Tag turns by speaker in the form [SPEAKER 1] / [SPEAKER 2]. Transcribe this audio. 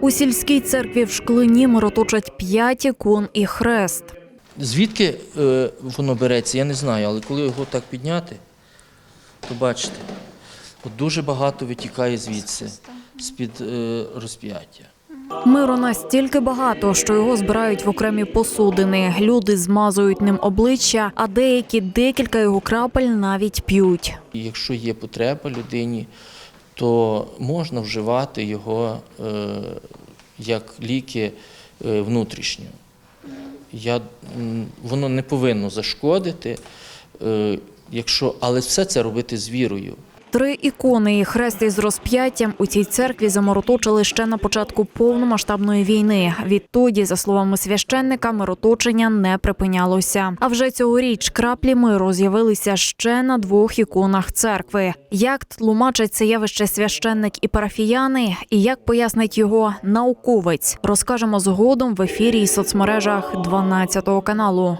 [SPEAKER 1] У сільській церкві в Шклині мироточать п'ять ікон і хрест.
[SPEAKER 2] Звідки е, воно береться, я не знаю, але коли його так підняти, то бачите, от дуже багато витікає звідси, з-під е, розп'яття.
[SPEAKER 1] Миру настільки багато, що його збирають в окремі посудини. Люди змазують ним обличчя, а деякі декілька його крапель навіть п'ють.
[SPEAKER 2] І якщо є потреба людині, то можна вживати його е, як ліки е, внутрішньо. Я, воно не повинно зашкодити, е, якщо, але все це робити з вірою.
[SPEAKER 1] Три ікони і хрест із розп'яттям у цій церкві замороточили ще на початку повномасштабної війни. Відтоді, за словами священника, мироточення не припинялося. А вже цьогоріч краплі миру з'явилися ще на двох іконах церкви. Як тлумачать це явище священник і парафіяни, і як пояснить його науковець, розкажемо згодом в ефірі і соцмережах 12 каналу.